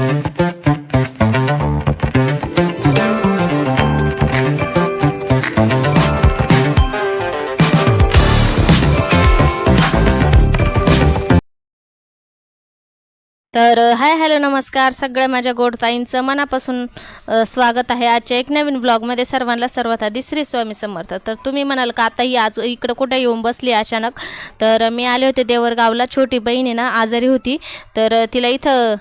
तर hi hello नमस्कार सगळ्या माझ्या गोडताईंचं मनापासून स्वागत आहे आजच्या एक नवीन ब्लॉगमध्ये सर्वांना सर्वात आधी श्री स्वामी समर्थ. तर तुम्ही म्हणाल का आताही आज इकडं कुठं येऊन बसली अचानक? तर मी आले होते देवरगावला छोटी बहीण आहे ना आजारी होती. तर तिला इथं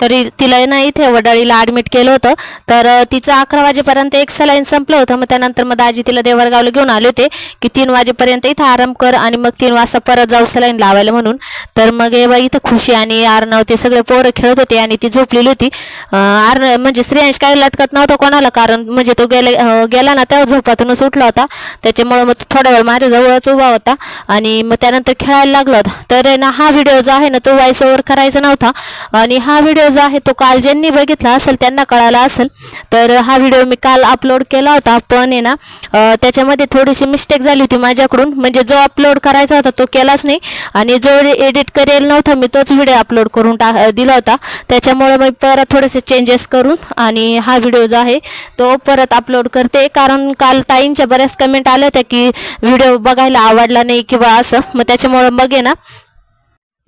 तरी तिला ना इथे वडाळीला ॲडमिट केलं होतं. तर तिचं अकरा वाजेपर्यंत एक सलाईन संपलं होतं. मग त्यानंतर मग दाजी तिला देवरगावला घेऊन आले होते की तीन वाजेपर्यंत इथं आराम कर आणि मग तीन वाजता परत जाऊ सलाईन लावायला म्हणून. तर मग हे बा इथं खुशी आणि आर्णव ते सगळे पोरं खेळत होते आणि ती झोपलेली होती. अ, आर्न म्हणजे श्रेयांश काही लटकत नव्हता कोणाला कारण म्हणजे तो गेले गेला ना त्या झोपातूनच उठला होता. त्याच्यामुळं मग तो थोडा वेळ माझ्याजवळच उभा होता आणि मग त्यानंतर खेळायला लागला होता. तर आहे ना हा व्हिडिओ जो आहे ना तो व्हॉइस ओव्हर करायचा नव्हता. आणि हा व्हिडिओ जो आहे तो काल ज्यांनी बघितला असेल त्यांना कळाला असेल. तर हा व्हिडिओ मी काल अपलोड केला होता पण आहे ना त्याच्यामध्ये थोडीशी मिस्टेक झाली होती माझ्याकडून. म्हणजे जो अपलोड करायचा होता तो केलाच नाही. आणि जो एडिट करेल नव्हता मी तोच व्हिडिओ अपलोड करून टा दिला होता. त्याच्यामुळे मी परत थोडेसे चेंजेस करून आणि हा व्हिडिओ जो आहे तो परत अपलोड करते. कारण काल ताईंच्या बऱ्याच कमेंट आल्या होत्या की व्हिडिओ बघायला आवडला नाही किंवा असं. मग त्याच्यामुळं मग आहे ना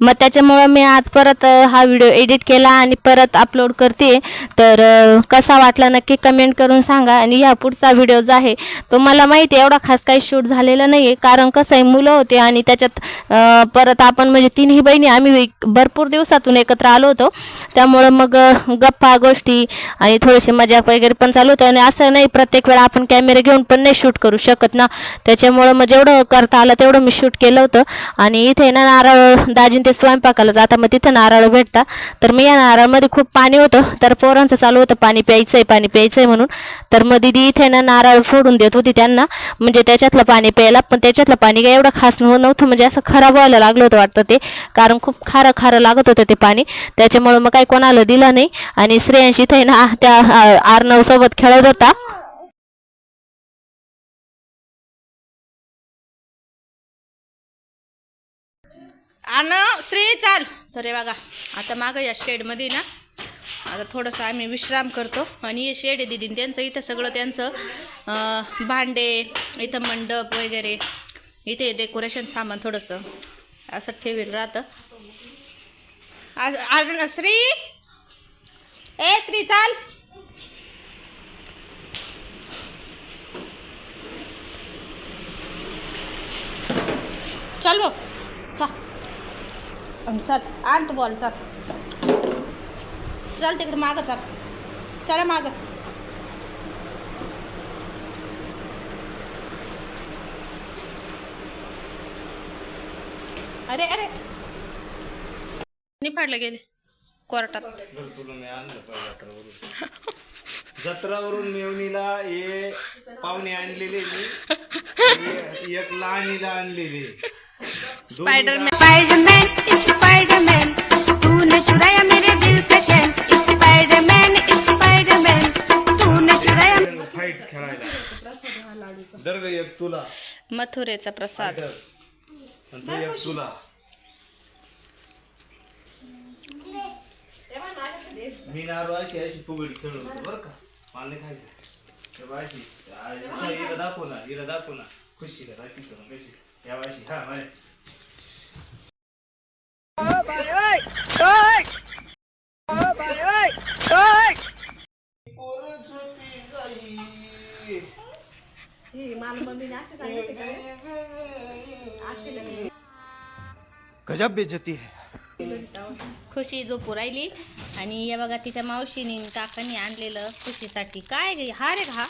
मग त्याच्यामुळं मी आज परत हा व्हिडिओ एडिट केला आणि परत अपलोड करते. तर कसा वाटला नक्की कमेंट करून सांगा. आणि ह्या पुढचा व्हिडिओ जो आहे तो मला माहिती आहे एवढा खास काही शूट झालेला नाही आहे कारण कसं आहे मुलं होते आणि त्याच्यात परत आपण म्हणजे तिन्ही बहिणी आम्ही भरपूर दिवसातून एकत्र आलो होतो. त्यामुळं मग गप्पा गोष्टी आणि थोडेसे मजाक वगैरे पण चालू होतं. आणि असं नाही प्रत्येक वेळा आपण कॅमेरे घेऊन पण नाही शूट करू शकत ना. त्याच्यामुळं मग जेवढं करता आलं तेवढं मी शूट केलं होतं. आणि इथे ना नारळ दाजीन ते स्वयंपाकाला जाता मग तिथं नारळ भेटता. तर मी या नारळमध्ये खूप पाणी होतं. तर पोरांचं चालू होतं पाणी प्यायचं आहे पाणी प्यायचं आहे म्हणून. तर मग दिदी इथे ना नारळ फोडून देत होती त्यांना. म्हणजे त्याच्यातलं पाणी प्यायला पण त्याच्यातलं पाणी काय एवढं खास नव्हतं. म्हणजे असं खराब व्हायला लागलं होतं वाटतं ते. कारण खूप खारं खारं लागत होतं ते पाणी. त्याच्यामुळं मग काही कोणाला दिलं नाही. आणि श्रेयांशी इथे ना त्या आर्नव सोबत खेळत होता. आणि श्री चाल. तर हे बघा आता मागं या शेडमध्ये ना आता थोडंसं आम्ही विश्राम करतो. आणि हे शेड आहे दिदीन त्यांचं इथं सगळं त्यांचं भांडे इथं मंडप वगैरे इथे डेकोरेशन सामान थोडंसं असं ठेवेल राहतं. आज आज- श्री? ए श्री चाल. चल बघ. चल आण तू बॉल चल. चल तिकडे मागं चल. चला मागं. अरे अरे. निफाडले गेले? कोर्टात. जत्रावरून जत्रावरून मेवणीला हे पाहुणे आणलेले एक लहानीला आणलेले. स्पायडरमॅन स्पाइडरमैन स्पाइडरमैन तूने चुराया मेरे दिल का चैन स्पाइडरमैन स्पाइडरमैन तूने चुराया फाईट खेळायला. दर ग एक तुला. मथुरेचा प्रसाद. दर. आणि तू एक तुला. मी नारू अशी अशी फुगडी खेळत होतो बरं का? मला नाही खायचं तेव्हा अशी. आ, हिला दाखव ना हिला दाखव ना. खुशीला राखी करून कशी? या अशी. हा मारे गजब बेइज्जती है. खुशी झोपू राहिली. आणि या बघा तिच्या मावशीनी काकांनी आणलेलं खुशीसाठी. काय गे हा रे हा?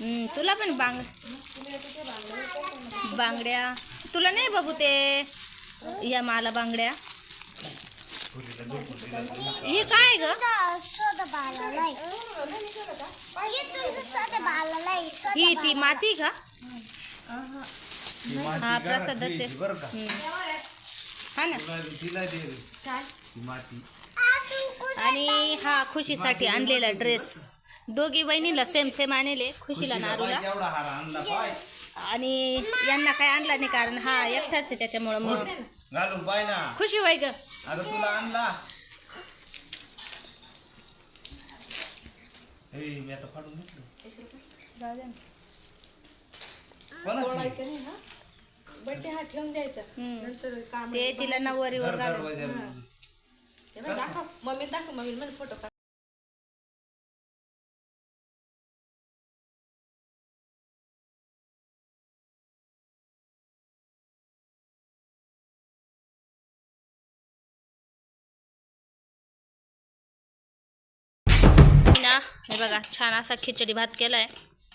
हम्म, तुला पण बांग बांगड्या. तुला नाही बाबू ते या मला बांगड्या. हे काय ग? ही ती माती का? हा प्रसादच. आहे बरं का. हा ना. तुला तिला दे. रे. ती माती. आणि हा खुशीसाठी आणलेला ड्रेस दोघी बहिणीला सेम सेम आणले खुशीला नारूला. बाई केवढा हार आणला पाय. आणि यांना काय आणला नाही कारण हा एकटाच आहे त्याच्यामुळं मग. घालून पाय ना. खुशी वाई ग. आता तुला आणला. ए, मी आता फाडून घेतलं. कोणाची? बड्डे हा ठेवून द्यायचा. नंतर काम ते तिला नवरीवर घर घाल दरवाजा हे. बघ, दाखव मम्मी दाखव मम्मी मध्ये फोटो हे बघा छान असा खिचडी भात केलाय.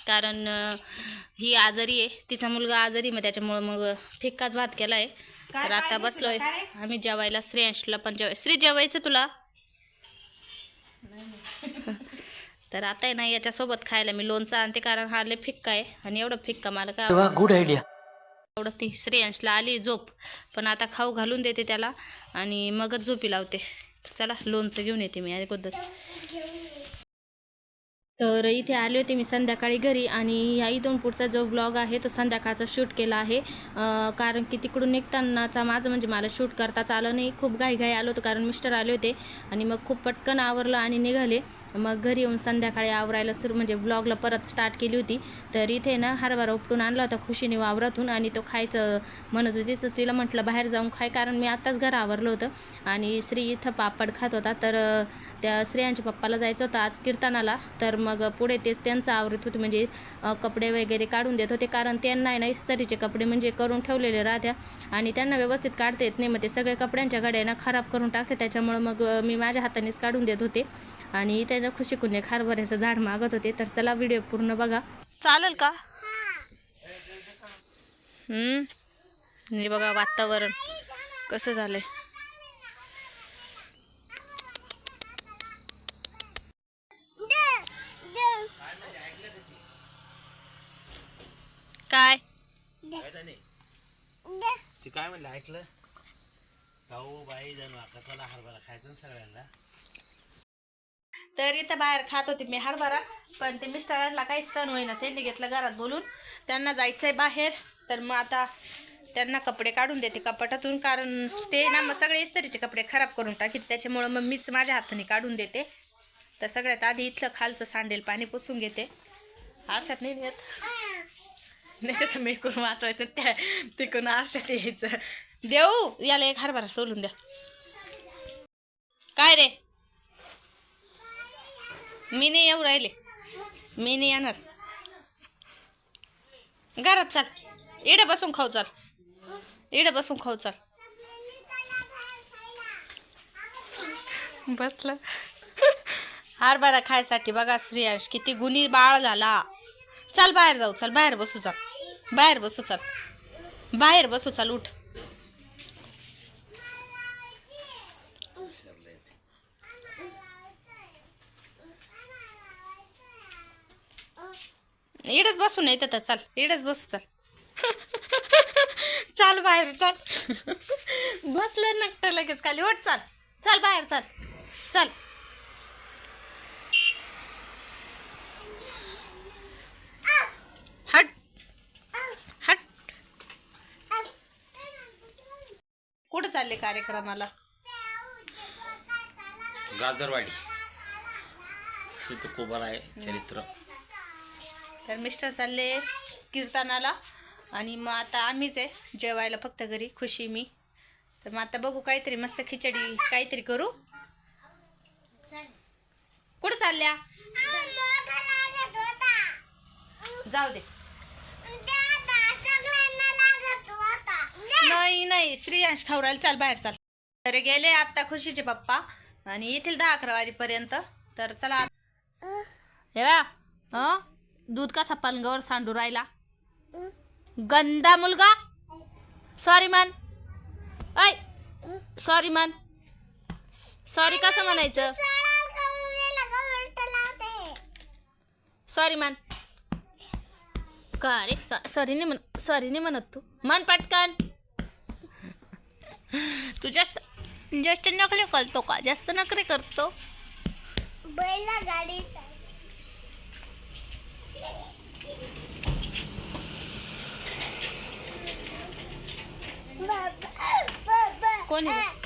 कारण अं, ही आजारी आहे. तिचा मुलगा आजारी मग त्याच्यामुळं मग फिक्काच भात केलाय. तर आता बसलोय. आम्ही जेवायला श्रेयांशला पण जेवाय श्री जेवायचं तुला? तर आता आहे ना याच्यासोबत खायला मी लोणचं आणते कारण हा लय फिक्का आहे. आणि एवढं फिक्का मला काय वाह गुड आइडिया एवढं ती श्रेयांशला आली झोप. पण आता खाऊ घालून देते त्याला. आणि मगच झोपी लावते. चला लोणचं घेऊन येते मी अगोदर. तर इथे आले होते मी संध्याकाळी घरी आणि ह्या इथून पुढचा जो ब्लॉग आहे तो संध्याकाळचा शूट केला आहे. कारण की तिकडून निघतानाचा माझं म्हणजे मला शूट करताच आलं नाही. खूप घाईघाई आलो होतो कारण मिस्टर आले होते आणि मग खूप पटकन आवरलं आणि निघाले. मग घरी येऊन संध्याकाळी आवरायला सुरू म्हणजे ब्लॉगला परत स्टार्ट केली होती. तर इथे ना हरभरा उपटून आणला होता खुशीने वावरातून आणि तो खायचं म्हणत होती. तर तिला म्हटलं बाहेर जाऊन खाय कारण मी आत्ताच घर आवरलं होतं. आणि श्री इथं पापड खात होता. तर त्या स्त्रियांच्या पप्पाला जायचं होतं आज कीर्तनाला. तर मग पुढे तेच त्यांचं आवरत होते. म्हणजे कपडे वगैरे काढून देत होते. कारण त्यांना आहे ना कपडे म्हणजे करून ठेवलेले राहत्या. आणि त्यांना व्यवस्थित काढता येत नाही. मग ते सगळे कपड्यांच्या गड्यांना खराब करून टाकते. त्याच्यामुळं मग मी माझ्या हातानेच काढून देत होते. आणि त्यांना खुशी कुणे हरभऱ्याचं झाड मागत होते. तर चला व्हिडिओ पूर्ण बघा. चालेल का? हे बघा वातावरण. कसं झालंय? काय? ती काय म्हणलं ऐकलं? भाऊ बाई जण हरभरा खायचं ना सगळ्यांना. तर इथं बाहेर खात होते मी हरभरा पण ते मिस्टरांना काहीच सण होईना त्यांनी घेतलं घरात बोलून. त्यांना जायचंय बाहेर तर मग आता त्यांना कपडे काढून देते कपाटातून कारण ते ना मग सगळे इस्त्रीचे कपडे खराब करून टाकीत त्याच्यामुळं मग मीच माझ्या हाताने काढून देते. तर सगळ्यात आधी इथलं खालचं सांडेल पाणी पुसून घेते. आरशात नाही येत. नाही तर मी करून वाचवायचं त्या तिकडून आरशात यायचं देऊ याला एक हरभरा सोलून द्या काय रे मी नाही येऊ राहिले मी नाही येणार घरात चाल इडं बसून खाऊ चाल इडं बसून खाऊ चाल बसलं हरभरा खायसाठी बघा श्रेयांश किती गुणी बाळ झाला चल बाहेर जाऊ चल बाहेर बसू चाल बाहेर बसू चाल. बाहेर बसू चाल उठ. इडच बसू नाही तर चाल. इडच बसू चाल. चाल बाहेर चाल. बसलं नकट लगेच खाली ओट चाल. चाल बाहेर चाल. चाल. चालले कार्यक्रमाला? गाजरवाडी. तिथं कुभार आहे चरित्र. तर मिस्टर चालले कीर्तनाला आणि मग आता आम्हीच आहे जेवायला फक्त घरी खुशी मी. तर मग आता बघू काहीतरी मस्त खिचडी काहीतरी करू. कुठं चालल्या? जाऊ दे. श्रेयांश खावरायला चाल बाहेर चाल. तर गेले आत्ता खुशीचे पप्पा. आणि येथील दहा अकरा वाजेपर्यंत. तर चला हे बा दूध कसा पलंगावर सांडू राहिला? गंदा मुलगा? सॉरी मन ऐ सॉरी मन सॉरी कसं म्हणायचं? सॉरी मन का रे? सॉरी नाही म्हण सॉरी नाही म्हणत तू. मन पटकन. तू जास्त जास्त नकले करतो का? जास्त नकरे करतो? कोण आहे?